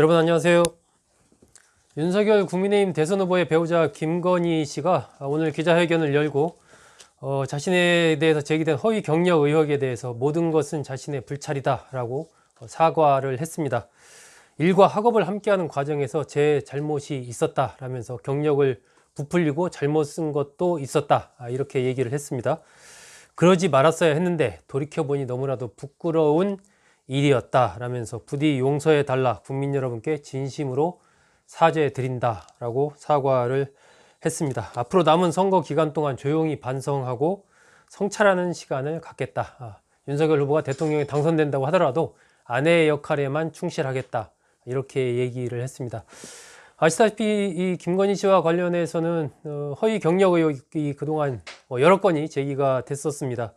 여러분 안녕하세요. 윤석열 국민의힘 대선 후보의 배우자 김건희 씨가 오늘 기자회견을 열고 어, 자신에 대해서 제기된 허위 경력 의혹에 대해서 모든 것은 자신의 불찰이다라고 어, 사과를 했습니다. 일과 학업을 함께하는 과정에서 제 잘못이 있었다라면서 경력을 부풀리고 잘못 쓴 것도 있었다 아, 이렇게 얘기를 했습니다. 그러지 말았어야 했는데 돌이켜보니 너무나도 부끄러운 일이었다라면서 부디 용서해 달라 국민 여러분께 진심으로 사죄 드린다라고 사과를 했습니다. 앞으로 남은 선거 기간 동안 조용히 반성하고 성찰하는 시간을 갖겠다. 아, 윤석열 후보가 대통령에 당선된다고 하더라도 아내의 역할에만 충실하겠다. 이렇게 얘기를 했습니다. 아시다시피 이 김건희 씨와 관련해서는 어, 허위 경력 의혹이 그동안 뭐 여러 건이 제기가 됐었습니다.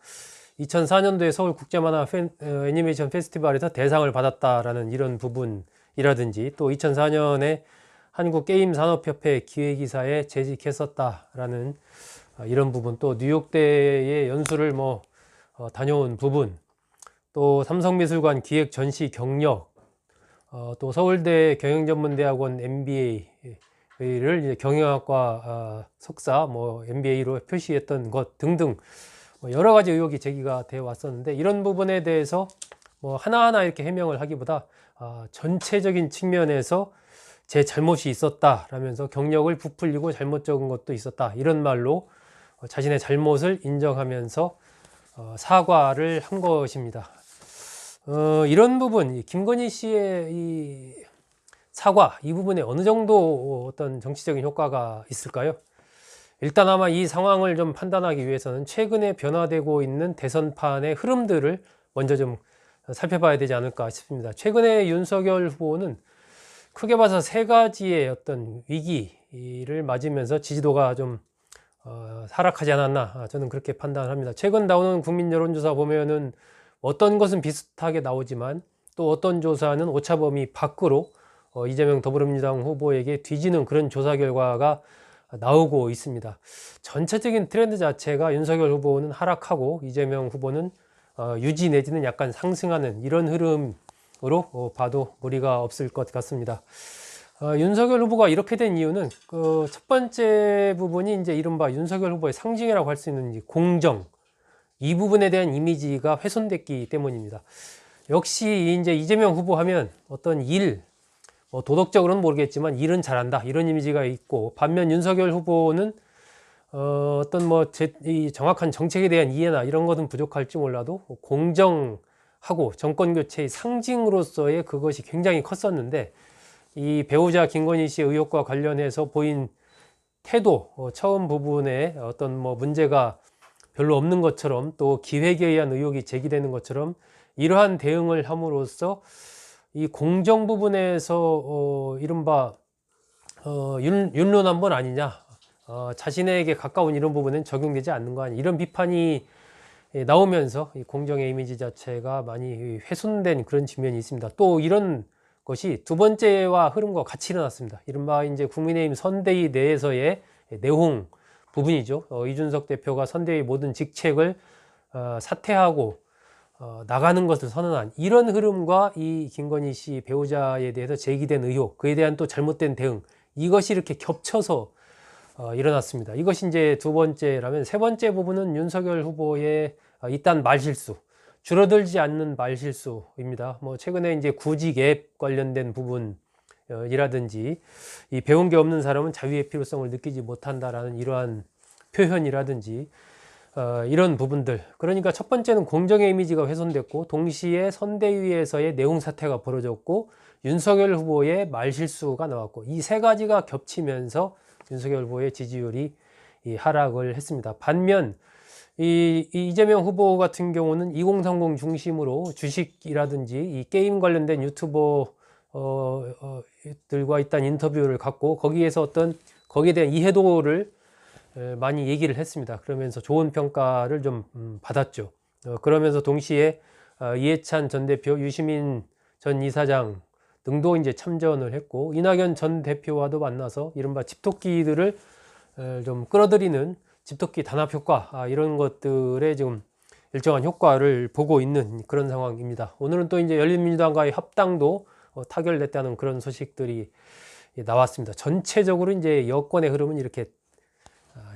2004년도에 서울 국제만화 팬, 어, 애니메이션 페스티벌에서 대상을 받았다라는 이런 부분이라든지 또 2004년에 한국게임산업협회 기획이사에 재직했었다라는 어, 이런 부분 또 뉴욕대의 연수를 뭐 어, 다녀온 부분 또 삼성미술관 기획 전시 경력 어, 또 서울대 경영전문대학원 MBA를 경영학과 어, 석사 뭐 MBA로 표시했던 것 등등 뭐 여러 가지 의혹이 제기가 되어 왔었는데 이런 부분에 대해서 뭐 하나하나 이렇게 해명을 하기보다 어, 전체적인 측면에서 제 잘못이 있었다라면서 경력을 부풀리고 잘못 적은 것도 있었다 이런 말로 어, 자신의 잘못을 인정하면서 어, 사과를 한 것입니다. 어, 이런 부분, 김건희 씨의 이 사과, 이 부분에 어느 정도 어떤 정치적인 효과가 있을까요? 일단 아마 이 상황을 좀 판단하기 위해서는 최근에 변화되고 있는 대선판의 흐름들을 먼저 좀 살펴봐야 되지 않을까 싶습니다. 최근에 윤석열 후보는 크게 봐서 세 가지의 어떤 위기를 맞으면서 지지도가 좀 어, 하락하지 않았나 저는 그렇게 판단합니다. 최근 나오는 국민 여론조사 보면은 어떤 것은 비슷하게 나오지만 또 어떤 조사는 오차범위 밖으로 어, 이재명 더불어민주당 후보에게 뒤지는 그런 조사 결과가 나오고 있습니다. 전체적인 트렌드 자체가 윤석열 후보는 하락하고 이재명 후보는 어, 유지 내지는 약간 상승하는 이런 흐름으로 어, 봐도 무리가 없을 것 같습니다. 어, 윤석열 후보가 이렇게 된 이유는 그 첫 번째 부분이 이제 이른바 윤석열 후보의 상징이라고 할 수 있는 공정, 이 부분에 대한 이미지가 훼손됐기 때문입니다. 역시 이제 이재명 후보 하면 어떤 일, 뭐 도덕적으로는 모르겠지만 일은 잘한다. 이런 이미지가 있고 반면 윤석열 후보는 어, 어떤 뭐 제, 이 정확한 정책에 대한 이해나 이런 것은 부족할지 몰라도 공정하고 정권 교체의 상징으로서의 그것이 굉장히 컸었는데 이 배우자 김건희 씨의 의혹과 관련해서 보인 태도 어, 처음 부분에 어떤 뭐 문제가 별로 없는 것처럼 또 기획에 의한 의혹이 제기되는 것처럼 이러한 대응을 함으로써 이 공정 부분에서 어, 이른바 어, 윤, 윤론 한번 아니냐 어, 자신에게 가까운 이런 부분은 적용되지 않는 거 아니냐 이런 비판이 나오면서 이 공정의 이미지 자체가 많이 훼손된 그런 측면이 있습니다. 또 이런 것이 두 번째와 흐름과 같이 일어났습니다. 이른바 이제 국민의힘 선대위 내에서의 내홍 부분이죠. 어, 이준석 대표가 선대위 모든 직책을 어, 사퇴하고 어, 나가는 것을 선언한 이런 흐름과 이 김건희 씨 배우자에 대해서 제기된 의혹, 그에 대한 또 잘못된 대응, 이것이 이렇게 겹쳐서 어, 일어났습니다. 이것이 이제 두 번째라면 세 번째 부분은 윤석열 후보의 어, 일단 말실수, 줄어들지 않는 말실수입니다. 뭐 최근에 이제 구직 앱 관련된 부분 어, 이라든지 이 배운 게 없는 사람은 자유의 필요성을 느끼지 못한다라는 이러한 표현이라든지 어, 이런 부분들 그러니까 첫 번째는 공정의 이미지가 훼손됐고 동시에 선대위에서의 내용 사태가 벌어졌고 윤석열 후보의 말실수가 나왔고 이 세 가지가 겹치면서 윤석열 후보의 지지율이 이 하락을 했습니다. 반면 이, 이 이재명 후보 같은 경우는 2030 중심으로 주식이라든지 이 게임 관련된 유튜버 어, 어, 들과 있던 인터뷰를 갖고 거기에서 어떤 거기에 대한 이해도를 많이 얘기를 했습니다. 그러면서 좋은 평가를 좀 음, 받았죠. 어, 그러면서 동시에 어, 이해찬 전 대표, 유시민 전 이사장 등도 이제 참전을 했고 이낙연 전 대표와도 만나서 이른바 집토끼들을 좀 끌어들이는 집토끼 단합 효과 아, 이런 것들에 지금 일정한 효과를 보고 있는 그런 상황입니다. 오늘은 또 이제 열린민주당과의 합당도 어, 타결됐다는 그런 소식들이 나왔습니다. 전체적으로 이제 여권의 흐름은 이렇게 아,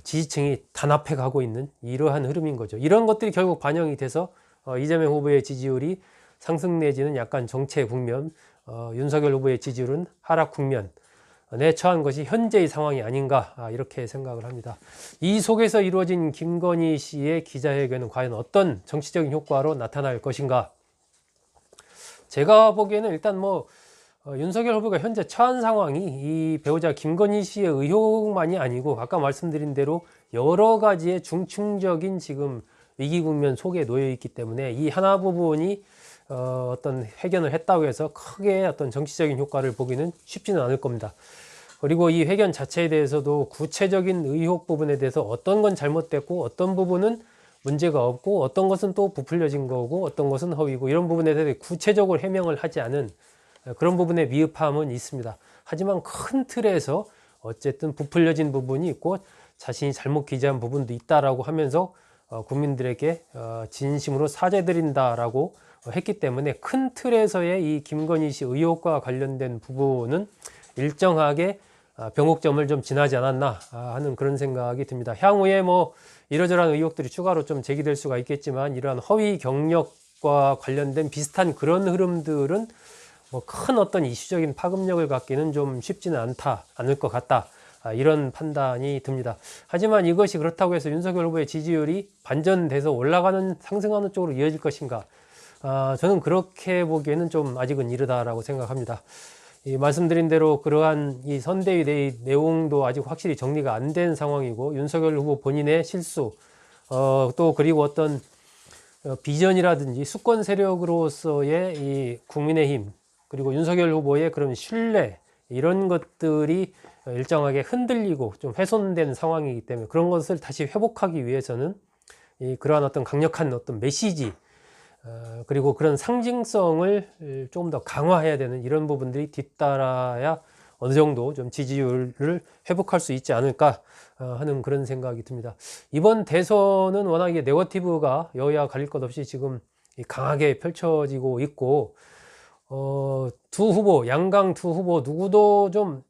지지층이 단합해 가고 있는 이러한 흐름인 거죠. 이런 것들이 결국 반영이 돼서 어, 이재명 후보의 지지율이 상승 내지는 약간 정체 국면, 어, 윤석열 후보의 지지율은 하락 국면, 내 처한 것이 현재의 상황이 아닌가 아, 이렇게 생각을 합니다. 이 속에서 이루어진 김건희 씨의 기자회견은 과연 어떤 정치적인 효과로 나타날 것인가? 제가 보기에는 일단 뭐 어, 윤석열 후보가 현재 처한 상황이 이 배우자 김건희 씨의 의혹만이 아니고 아까 말씀드린 대로 여러 가지의 중층적인 지금 위기 국면 속에 놓여 있기 때문에 이 하나 부분이 어, 어떤 회견을 했다고 해서 크게 어떤 정치적인 효과를 보기는 쉽지는 않을 겁니다. 그리고 이 회견 자체에 대해서도 구체적인 의혹 부분에 대해서 어떤 건 잘못됐고 어떤 부분은 문제가 없고 어떤 것은 또 부풀려진 거고 어떤 것은 허위고 이런 부분에 대해서 구체적으로 해명을 하지 않은 그런 부분의 미흡함은 있습니다. 하지만 큰 틀에서 어쨌든 부풀려진 부분이 있고 자신이 잘못 기재한 부분도 있다라고 하면서 어, 국민들에게 어, 진심으로 사죄드린다라고 했기 때문에 큰 틀에서의 이 김건희 씨 의혹과 관련된 부분은 일정하게 아, 변곡점을 좀 지나지 않았나 아, 하는 그런 생각이 듭니다. 향후에 뭐 이러저러한 의혹들이 추가로 좀 제기될 수가 있겠지만 이러한 허위 경력과 관련된 비슷한 그런 흐름들은 뭐 큰 어떤 이슈적인 파급력을 갖기는 좀 쉽지는 않다 않을 것 같다 아, 이런 판단이 듭니다. 하지만 이것이 그렇다고 해서 윤석열 후보의 지지율이 반전돼서 올라가는 상승하는 쪽으로 이어질 것인가? 저는 그렇게 보기에는 좀 아직은 이르다라고 생각합니다. 이 말씀드린 대로 그러한 이 선대위 내용도 아직 확실히 정리가 안 된 상황이고 윤석열 후보 본인의 실수 어, 또 그리고 어떤 어, 비전이라든지 수권 세력으로서의 이 국민의힘 그리고 윤석열 후보의 그런 신뢰 이런 것들이 일정하게 흔들리고 좀 훼손된 상황이기 때문에 그런 것을 다시 회복하기 위해서는 이 그러한 어떤 강력한 어떤 메시지 어, 그리고 그런 상징성을 조금 더 강화해야 되는 이런 부분들이 뒤따라야 어느 정도 좀 지지율을 회복할 수 있지 않을까 어, 하는 그런 생각이 듭니다. 이번 대선은 워낙에 네거티브가 여야 가릴 것 없이 지금 강하게 펼쳐지고 있고 어, 두 후보 양강 두 후보 누구도 좀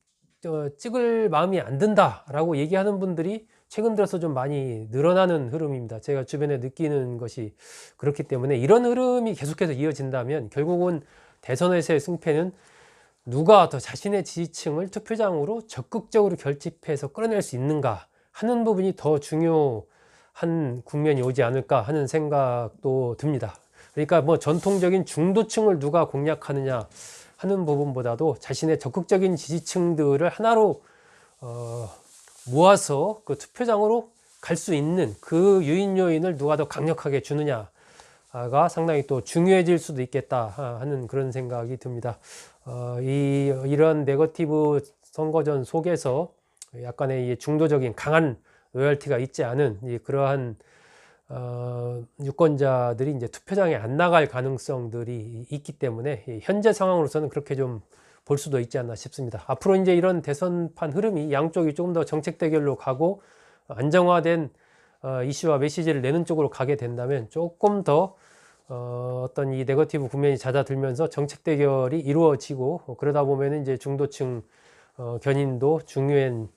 어, 찍을 마음이 안 든다라고 얘기하는 분들이 최근 들어서 좀 많이 늘어나는 흐름입니다. 제가 주변에 느끼는 것이 그렇기 때문에 이런 흐름이 계속해서 이어진다면 결국은 대선에서의 승패는 누가 더 자신의 지지층을 투표장으로 적극적으로 결집해서 끌어낼 수 있는가 하는 부분이 더 중요한 국면이 오지 않을까 하는 생각도 듭니다. 그러니까 뭐 전통적인 중도층을 누가 공략하느냐 하는 부분보다도 자신의 적극적인 지지층들을 하나로 어, 모아서 그 투표장으로 갈 수 있는 그 유인 요인을 누가 더 강력하게 주느냐 가 상당히 또 중요해질 수도 있겠다 하는 그런 생각이 듭니다. 어, 이 이런 네거티브 선거전 속에서 약간의 이 중도적인 강한 로열티가 있지 않은 이 그러한 어, 유권자들이 이제 투표장에 안 나갈 가능성들이 있기 때문에 현재 상황으로서는 그렇게 좀 볼 수도 있지 않나 싶습니다. 앞으로 이제 이런 대선판 흐름이 양쪽이 조금 더 정책 대결로 가고 안정화된 어, 이슈와 메시지를 내는 쪽으로 가게 된다면 조금 더 어, 어떤 이 네거티브 국면이 잦아들면서 정책 대결이 이루어지고 어, 그러다 보면 이제 중도층 어, 견인도 중요한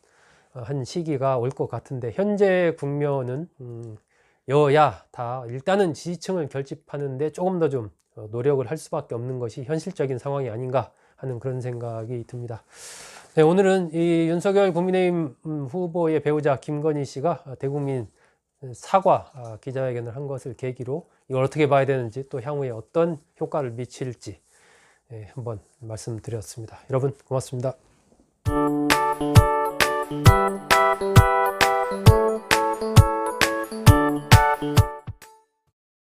어, 한 시기가 올 것 같은데 현재 국면은 음, 여야 다 일단은 지지층을 결집하는데 조금 더좀 어, 노력을 할 수밖에 없는 것이 현실적인 상황이 아닌가 하는 그런 생각이 듭니다. 네, 오늘은 이 윤석열 국민의힘 음, 후보의 배우자 김건희 씨가 어, 대국민 어, 사과 기자회견을 한 것을 계기로 이걸 어떻게 봐야 되는지 또 향후에 어떤 효과를 미칠지 예, 한번 말씀드렸습니다. 여러분 고맙습니다.